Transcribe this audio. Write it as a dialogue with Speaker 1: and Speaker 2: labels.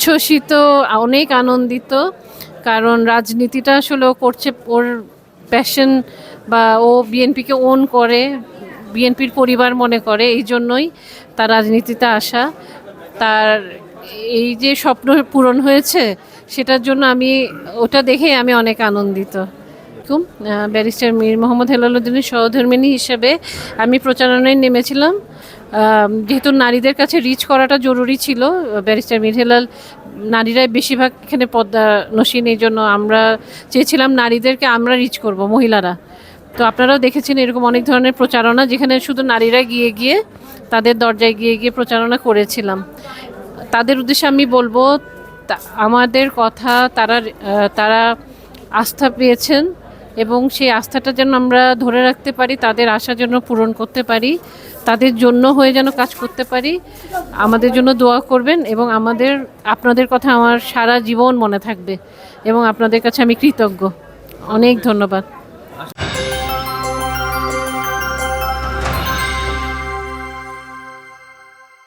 Speaker 1: উচ্ছ্বসিত, অনেক আনন্দিত, কারণ রাজনীতিটা আসলে করছে, ওর প্যাশন বা ও বিএনপিকে ওন করে বিএনপির পরিবার মনে করে, এই জন্যই তার রাজনীতিতে আসা। তার এই যে স্বপ্ন পূরণ হয়েছে, সেটার জন্য আমি, ওটা দেখে আমি অনেক আনন্দিত। ব্যারিস্টার মীর মোহাম্মদ হেলালুদ্দিনের সহধর্মিনী হিসেবে আমি প্রচারণায় নেমেছিলাম। যেহেতু নারীদের কাছে রিচ করাটা জরুরি ছিল, ব্যারিস্টার মীর হেলাল নারীরাই বেশিরভাগ এখানে পদ্মা নসীন, এই জন্য আমরা চেয়েছিলাম নারীদেরকে আমরা রিচ করব, মহিলারা। তো আপনারাও দেখেছেন এরকম অনেক ধরনের প্রচারণা, যেখানে শুধু নারীরা গিয়ে গিয়ে তাদের দরজায় গিয়ে গিয়ে প্রচারণা করেছিলাম। তাদের উদ্দেশ্যে আমি বলব আমাদের কথা তারা তারা আস্থা পেয়েছেন। এবং সেই আস্থাটা যেন আমরা ধরে রাখতে পারি, তাদের আশা যেন পূরণ করতে পারি, তাদের জন্য হয়ে যেন কাজ করতে পারি, আমাদের জন্য দোয়া করবেন এবং আমাদের, আপনাদের কথা আমার সারা জীবন মনে থাকবে এবং আপনাদের কাছে আমি কৃতজ্ঞ। অনেক ধন্যবাদ।